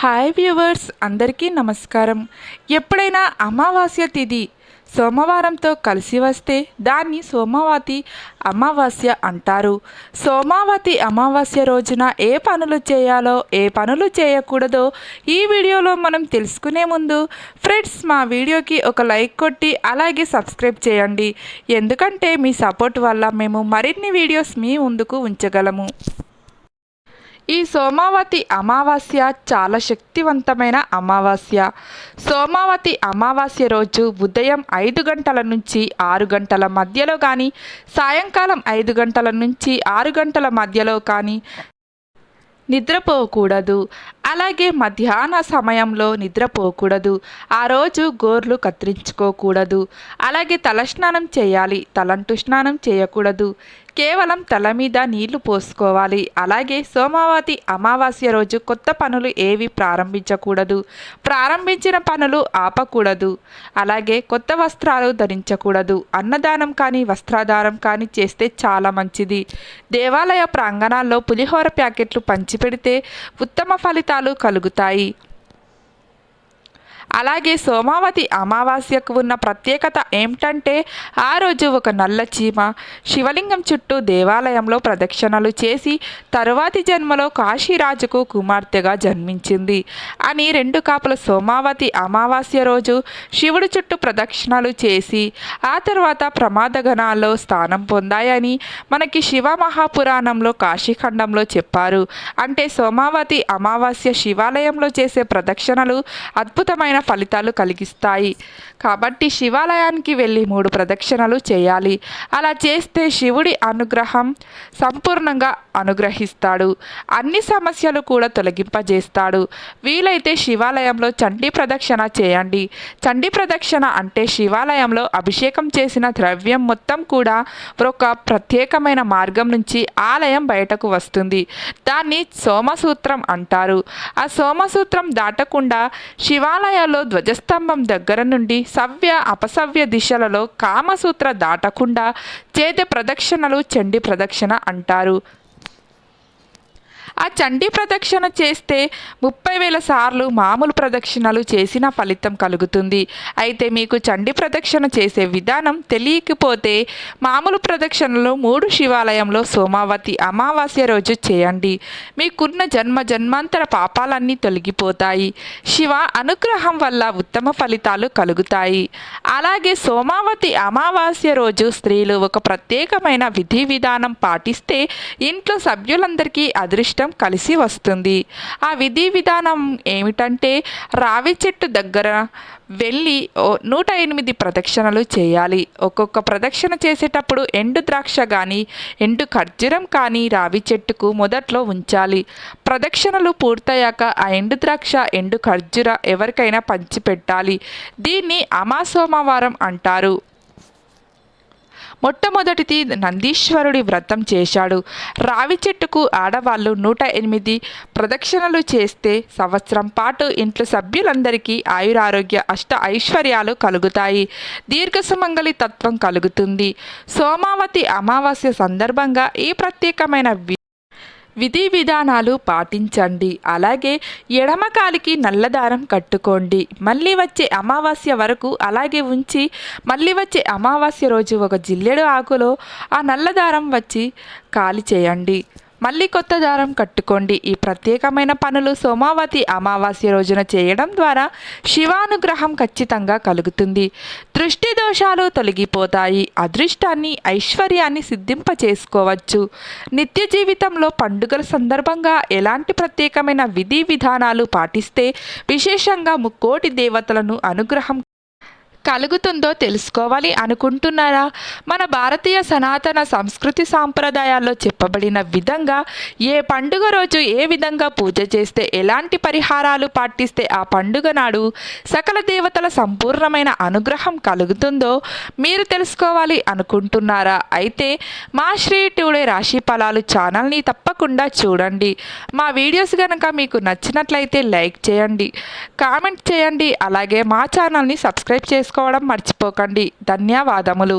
Hi viewers అందరికీ నమస్కారం. ఎప్పుడైనా అమావాస్య తిథి సోమవారంతో కలిసి వస్తే దాన్ని సోమవాతి అమావాస్య అంటారు. సోమావతి అమావాస్య రోజున ఏ పనులు చేయాలో ఏ పనులు చేయకూడదో ఈ వీడియోలో మనం తెలుసుకునే ముందు ఫ్రెండ్స్ మా వీడియోకి ఒక లైక్ కొట్టి అలాగే సబ్స్క్రైబ్ చేయండి. ఎందుకంటే మీ సపోర్ట్ వల్ల మేము మరిన్ని వీడియోస్ మీ ముందుకు ఉంచగలము. ఈ సోమావతి అమావాస్య చాలా శక్తివంతమైన అమావాస్య. సోమావతి అమావాస్య రోజు ఉదయం ఐదు గంటల నుంచి ఆరు గంటల మధ్యలో కానీ సాయంకాలం ఐదు గంటల నుంచి ఆరు గంటల మధ్యలో కానీ నిద్రపోకూడదు. అలాగే మధ్యాహ్న సమయంలో నిద్రపోకూడదు. ఆ రోజు గోర్లు కత్తిరించుకోకూడదు. అలాగే తలస్నానం చేయాలి. తలంటు స్నానం చేయకూడదు. కేవలం తల మీద నీళ్ళు పోసుకోవాలి. అలాగే సోమవతి అమావాస్య రోజు కొత్త పనులు ఏవి ప్రారంభించకూడదు? ప్రారంభించిన పనులు ఆపకూడదు. అలాగే కొత్త వస్త్రాలు ధరించకూడదు. అన్నదానం కానీ వస్త్రాధారం కానీ చేస్తే చాలా మంచిది. దేవాలయ ప్రాంగణాల్లో పులిహోర ప్యాకెట్లు పంచిపెడితే ఉత్తమ ఫలితాలు కలుగుతాయి. అలాగే సోమావతి అమావాస్యకు ఉన్న ప్రత్యేకత ఏమిటంటే ఆ రోజు ఒక నల్ల చీమ శివలింగం చుట్టూ దేవాలయంలో ప్రదక్షిణలు చేసి తరువాతి జన్మలో కాశీరాజుకు కుమార్తెగా జన్మించింది. అని రెండు కాపుల సోమావతి అమావాస్య రోజు శివుడు చుట్టూ ప్రదక్షిణలు చేసి ఆ తర్వాత ప్రమాదగణాల్లో స్థానం పొందాయని మనకి శివ మహాపురాణంలో కాశీఖండంలో చెప్పారు. అంటే సోమావతి అమావాస్య శివాలయంలో చేసే ప్రదక్షిణలు అద్భుతమైన ఫలితాలు కలిగిస్తాయి. కాబట్టి శివాలయానికి వెళ్ళి మూడు ప్రదక్షిణలు చేయాలి. అలా చేస్తే శివుడి అనుగ్రహం సంపూర్ణంగా అనుగ్రహిస్తాడు. అన్ని సమస్యలు కూడా తొలగింపజేస్తాడు. వీలైతే శివాలయంలో చండీ ప్రదక్షిణ చేయండి. చండీ ప్రదక్షిణ అంటే శివాలయంలో అభిషేకం చేసిన ద్రవ్యం మొత్తం కూడా ఒక ప్రత్యేకమైన మార్గం నుంచి ఆలయం బయటకు వస్తుంది. దాన్ని సోమసూత్రం అంటారు. ఆ సోమసూత్రం దాటకుండా శివాలయాల్లో ధ్వజస్తంభం దగ్గర నుండి సవ్య అపసవ్య దిశలలో కామసూత్ర దాటకుండా చేతి ప్రదక్షిణలు చండి ప్రదక్షిణ అంటారు. ఆ చండీ ప్రదక్షిణ చేస్తే ముప్పై వేల సార్లు మామూలు ప్రదక్షిణలు చేసిన ఫలితం కలుగుతుంది. అయితే మీకు చండీ ప్రదక్షిణ చేసే విధానం తెలియకపోతే మామూలు ప్రదక్షిణలు మూడు శివాలయంలో సోమావతి అమావాస్య రోజు చేయండి. మీకున్న జన్మ జన్మాంతర పాపాలన్నీ తొలగిపోతాయి. శివ అనుగ్రహం వల్ల ఉత్తమ ఫలితాలు కలుగుతాయి. అలాగే సోమావతి అమావాస్య రోజు స్త్రీలు ఒక ప్రత్యేకమైన విధి విధానం పాటిస్తే ఇంట్లో సభ్యులందరికీ అదృష్టం కలిసి వస్తుంది. ఆ విధి విధానం ఏమిటంటే రావి చెట్టు దగ్గర వెళ్ళి నూట ఎనిమిది ప్రదక్షిణలు చేయాలి. ఒక్కొక్క ప్రదక్షిణ చేసేటప్పుడు ఎండు ద్రాక్ష కానీ ఎండు ఖర్జూరం కానీ రావి చెట్టుకు మొదట్లో ఉంచాలి. ప్రదక్షిణలు పూర్తయ్యాక ఆ ఎండు ద్రాక్ష ఎండు ఖర్జూర ఎవరికైనా పంచిపెట్టాలి. దీన్ని అమాసోమవారం అంటారు. మొట్టమొదటిది నందీశ్వరుడి వ్రతం చేశాడు. రావి చెట్టుకు ఆడవాళ్ళు నూట ఎనిమిది ప్రదక్షిణలు చేస్తే సంవత్సరం పాటు ఇంట్లో సభ్యులందరికీ ఆయురారోగ్య అష్ట ఐశ్వర్యాలు కలుగుతాయి. దీర్ఘసుమంగళి తత్వం కలుగుతుంది. సోమావతి అమావాస్య సందర్భంగా ఈ ప్రత్యేకమైన విధి విధానాలు పాటించండి. అలాగే ఎడమకాలికి నల్లదారం కట్టుకోండి. మళ్ళీ వచ్చే అమావాస్య వరకు అలాగే ఉంచి మళ్ళీ వచ్చే అమావాస్య రోజు ఒక జిల్లెడు ఆకులో ఆ నల్లదారం వచ్చి కాలి చేయండి. మళ్ళీ కొత్త దారం కట్టుకోండి. ఈ ప్రత్యేకమైన పనులు సోమావతి అమావాస్య రోజున చేయడం ద్వారా శివానుగ్రహం ఖచ్చితంగా కలుగుతుంది. దృష్టి దోషాలు తొలగిపోతాయి. అదృష్టాన్ని ఐశ్వర్యాన్ని సిద్ధింప చేసుకోవచ్చు నిత్య జీవితంలో పండుగల సందర్భంగా ఎలాంటి ప్రత్యేకమైన విధి విధానాలు పాటిస్తే విశేషంగా ముక్కోటి దేవతలను అనుగ్రహం కలుగుతుందో తెలుసుకోవాలి అనుకుంటున్నారా? మన భారతీయ సనాతన సంస్కృతి సాంప్రదాయాల్లో చెప్పబడిన విధంగా ఏ పండుగ రోజు ఏ విధంగా పూజ చేస్తే ఎలాంటి పరిహారాలు పాటిస్తే ఆ పండుగ నాడు సకల దేవతల సంపూర్ణమైన అనుగ్రహం కలుగుతుందో మీరు తెలుసుకోవాలి అనుకుంటున్నారా? అయితే మా శ్రీ టుడే రాశి ఫలాలు ఛానల్ని తప్పకుండా చూడండి. మా వీడియోస్ కనుక మీకు నచ్చినట్లయితే లైక్ చేయండి కామెంట్ చేయండి అలాగే మా ఛానల్ని సబ్స్క్రైబ్ చేసుకోండి. చేసుకోవడం మర్చిపోకండి. ధన్యవాదములు.